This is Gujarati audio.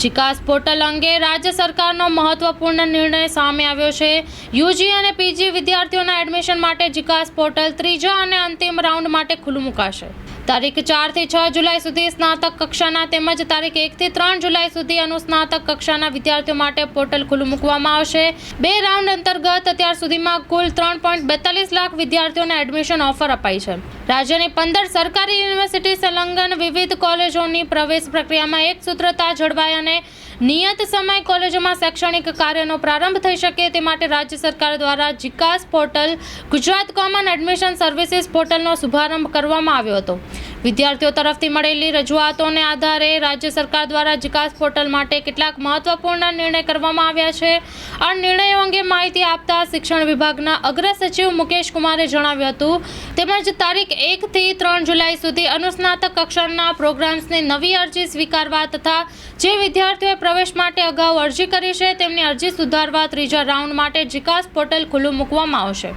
ચિકાસ પોર્ટલ અંગે રાજ્ય સરકારનો મહત્વપૂર્ણ નિર્ણય સામે આવ્યો છે. યુજી અને પીજી વિદ્યાર્થીઓના એડમિશન માટે ચિકાસ પોર્ટલ ત્રીજા અને અંતિમ રાઉન્ડ માટે ખુલ્લું મુકાશે. તારીખ ચારથી છ જુલાઈ સુધી સ્નાતક કક્ષાના તેમજ તારીખ એકથી ત્રણ જુલાઈ સુધી અનુસ્નાતક કક્ષાના વિદ્યાર્થીઓ માટે પોર્ટલ ખુલ્લું મૂકવામાં આવશે. બે રાઉન્ડ અંતર્ગત અત્યાર સુધીમાં કુલ ત્રણ લાખ વિદ્યાર્થીઓને એડમિશન ઓફર અપાઈ છે. રાજ્યની પંદર સરકારી યુનિવર્સિટી સંલગ્ન વિવિધ કોલેજોની પ્રવેશ પ્રક્રિયામાં એક સૂત્રતા જળવાય અને નિયત સમય કોલેજોમાં શૈક્ષણિક કાર્યનો પ્રારંભ થઈ શકે તે માટે રાજ્ય સરકાર દ્વારા જીકાસ portal Gujarat common admission services પોર્ટલનો શુભારંભ કરવામાં આવ્યો હતો. વિદ્યાર્થીઓ તરફથી મળેલી રજૂઆતોને આધારે રાજ્ય સરકાર દ્વારા જીકાસ પોર્ટલ માટે કેટલાક મહત્વપૂર્ણ નિર્ણય કરવામાં આવ્યા છે. આ નિર્ણયો અંગે માહિતી આપતા શિક્ષણ વિભાગના અગ્ર સચિવ મુકેશ કુમારે જણાવ્યું હતું, તેમજ તારીખ એકથી ત્રણ જુલાઈ સુધી અનુસ્નાતક કક્ષાના પ્રોગ્રામ્સની નવી અરજી સ્વીકારવા તથા જે વિદ્યાર્થીઓએ પ્રવેશ માટે અગાઉ અરજી કરી છે, તેમની અરજી સુધારવા ત્રીજા રાઉન્ડ માટે જીકાસ પોર્ટલ ખુલ્લું મૂકવામાં આવશે.